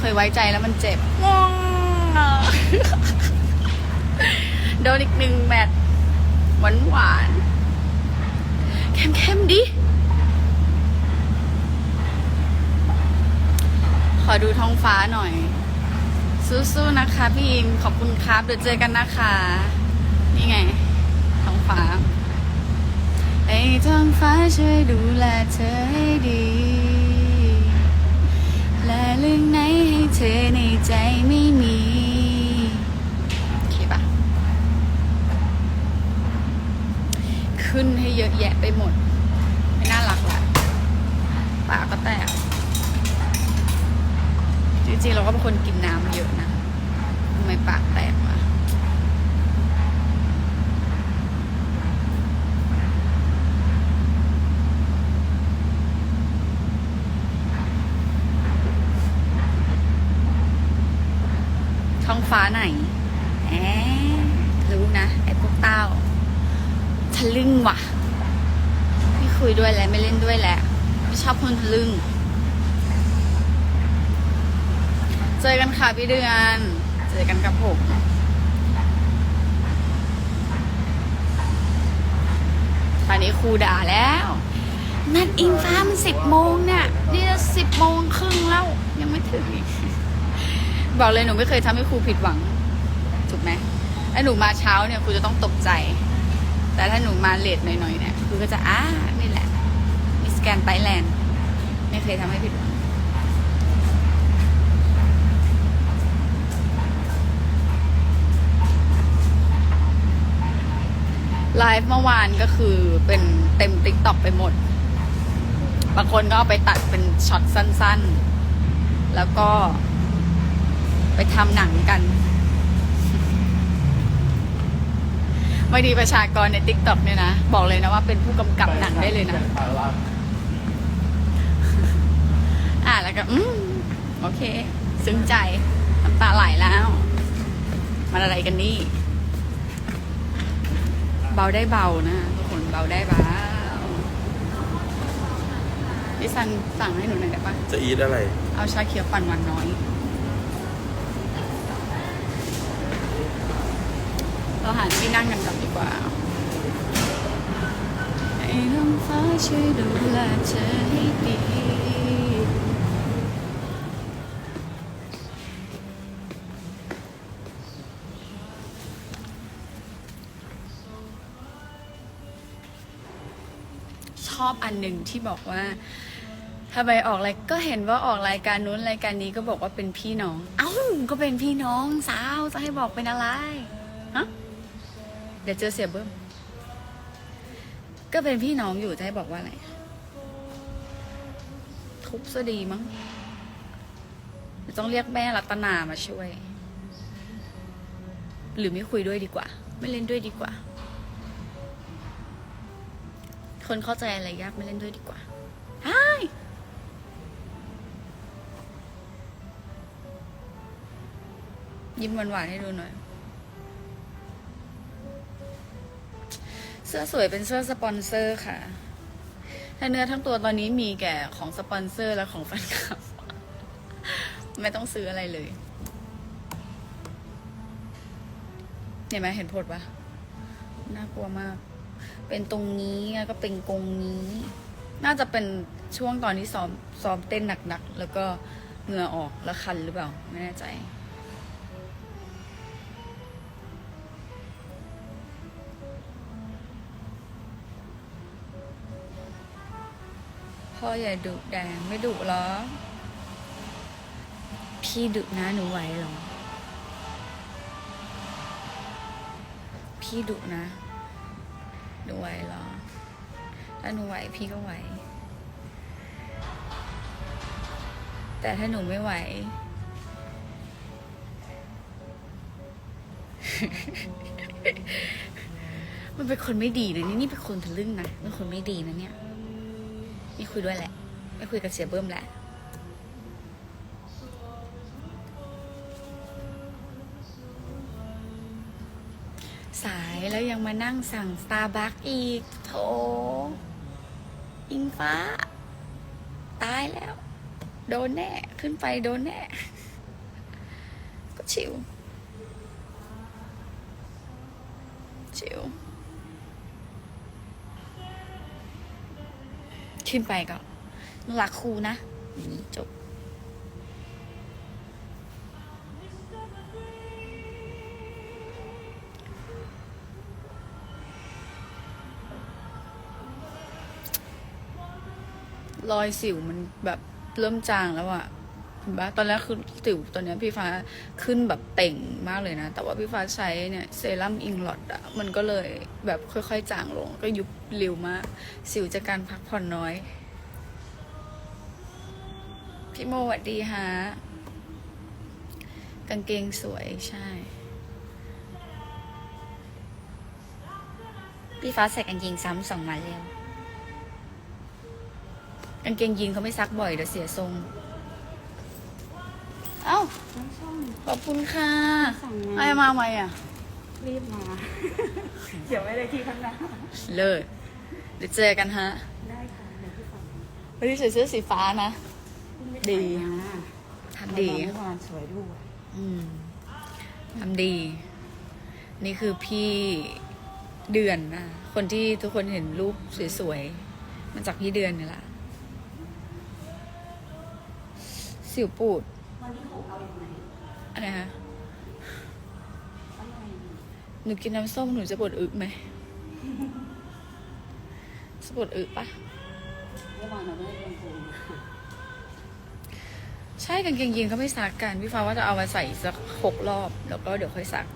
เคยไว้ใจแล้วมันเจ็บงงอะโดนอีกหนึ่งแมตช์หวานหวานๆเข้มๆดิ ขอดูท้องฟ้าหน่อย สู้ๆนะคะพี่อิมขอบคุณครับ เดี๋ยวเจอกันนะคะ นี่ไง ท้องฟ้าไอ้ท้องฟ้าช่วยดูแลเธอ ใจไม่มีโอเคปะขึ้นให้เยอะแยะไปหมด ไม่น่ารักละปากก็แตกจริงๆเราก็เป็นคนกินน้ำเยอะนะทำไมปากแตกวะท้อง ฟ้าไหนแอบรู้นะไอ้พวกเต้าทะลึ่งว่ะ ไม่คุยด้วยแล้วไม่เล่นด้วยแล้วไม่ชอบคนทะลึ่ง เจอกันค่ะพี่เดือน เจอกันกับผมตอนนี้ครูด่าแล้วนัดอิงฟ้ามันสิบโมงเนี่ยนี่จะสิบโมงครึ่งแล้ว ยังไม่ถึงอีก บอกเลยหนูไม่เคยทำให้ครูผิดหวัง ถูกไหมถ้าหนูมาเช้าเนี่ยครูจะต้องตกใจ แต่ถ้าหนูมาเลทหน่อยๆเนี่ยครูก็จะอ้านี่แหละมิสแกนไทแลนด์ไม่เคยทำให้ผิดหวังไลฟ์เมื่อวานก็คือเป็นเต็มติ๊กต็อกไปหมด บางคนก็เอาไปตัดเป็นช็อตสั้น ๆ แล้วก็ ไปทำหนังกันบางทีประชากรในติ๊กต็อกเนี่ยนะ บอกเลยนะว่าเป็นผู้กำกับหนังได้เลยนะ อ่าแล้วก็อืมโอเค ซึ้งใจน้ำตาไหลแล้ว มันอะไรกันนี่ เบาได้เบานะทุกคนเบาได้เบาดิซันสั่งให้หนูหน่อยได้ปะจะอีทอะไร เอาชาเขียวปั่นหวานน้อย เราหาที่นั่งกันก่อนดีกว่าให้ท้องฟ้าช่วยดูแลเธอให้ดีชอบอันหนึ่งที่บอกว่าถ้าไปออกอะไรก็เห็นว่าออกรายการนู้นรายการนี้ก็บอกว่าเป็นพี่น้อง เอ้าก็เป็นพี่น้องสาวจะให้บอกเป็นอะไรฮะ เดี๋ยวเจอเสียเบิ้มก็เป็นพี่น้องอยู่จะให้บอกว่าอะไรทุบซะดีมั้งต้องเรียกแม่รัตนามาช่วย หรือไม่คุยด้วยดีกว่า ไม่เล่นด้วยดีกว่า คนเข้าใจอะไรยากไม่เล่นด้วยดีกว่าไอ้ายยิ้มหวานๆให้ดูหน่อย เสื้อสวยเป็นเสื้อสปอนเซอร์ค่ะถ้าเนื้อทั้งตัวตอนนี้มีแก่ของสปอนเซอร์และของแฟนคลับ ไม่ต้องซื้ออะไรเลยเห็นไหมเห็นพดปะน่ากลัวมาก เป็นตรงนี้แล้วก็เป็นกรงนี้ น่าจะเป็นช่วงตอนที่ซ้อมซ้อมเต้นหนักๆ แล้วก็เหงื่อออกแล้วคันหรือเปล่า ไม่แน่ใจ พ่ออย่าดุแดงไม่ดุหรอ พี่ดุนะหนูไหวหรอ พี่ดุนะหนูไหวหรอ ถ้าหนูไหวพี่ก็ไหว แต่ถ้าหนูไม่ไหว มันเป็นคนไม่ดีนะนี่นี่เป็นคนทะลึ่งนะเป็นคนไม่ดีนะเนี่ย ไม่คุยด้วยแหละ ไม่คุยกับเสียเบิ้มแหละสายแล้วยังมานั่งสั่งสตาร์บัคอีกโถอิงฟ้า ตายแล้ว โดนแน่ ขึ้นไปโดนแน่ ก็ชิวชิว ขึ้นไปก็รักครูนะอย่างนี้จบ รอยสิวมันแบบเริ่มจางแล้วอะ เห็นปะตอนแรกคือสิวตอนเนี้ยพี่ฟ้าขึ้นแบบเต่งมากเลยนะ แต่ว่าพี่ฟ้าใช้เนี่ยเซรั่มอิงลอดอะมันก็เลยแบบค่อยๆ จางลง ก็ยุบเร็วมาก สิวจากการพักผ่อนน้อย พี่โมสวัสดีฮะ กางเกงสวยใช่ พี่ฟ้าใส่กางเกงซ้ำสองวันแล้วกางเกงยีนเขาไม่ซักบ่อยเดี๋ยวเสียทรง เอ้า น้ำส้ม ขอบคุณค่ะสั่งมา ไอ้มาไหมอะ รีบมา เดี๋ยวไม่ได้ที่ข้างหน้าเลิศเดี๋ยวเจอกันฮะ ได้ค่ะ เดี๋ยวพี่ฟังวันนี้ใส่เสื้อสีฟ้านะ ดี ทำดี เมื่อวานสวยด้วยอืมทำดี นี่คือพี่เดือนนะคนที่ทุกคนเห็นรูปสวยๆ มาจากพี่เดือนนี่แหละสิวปูด วันนี้ของเอาอย่างไรอะไรฮะอะไรหนูกินน้ำส้มหนูจะปวดอึไหมจะปวดอึปะเมื่อวานเราไม่ได้ลงทุนใช่กางเกงยีนเขาไม่ซักกันพี่ฟ้าว่าจะเอามาใส่สักหกรอบ แล้วก็เดี๋ยวค่อยซัก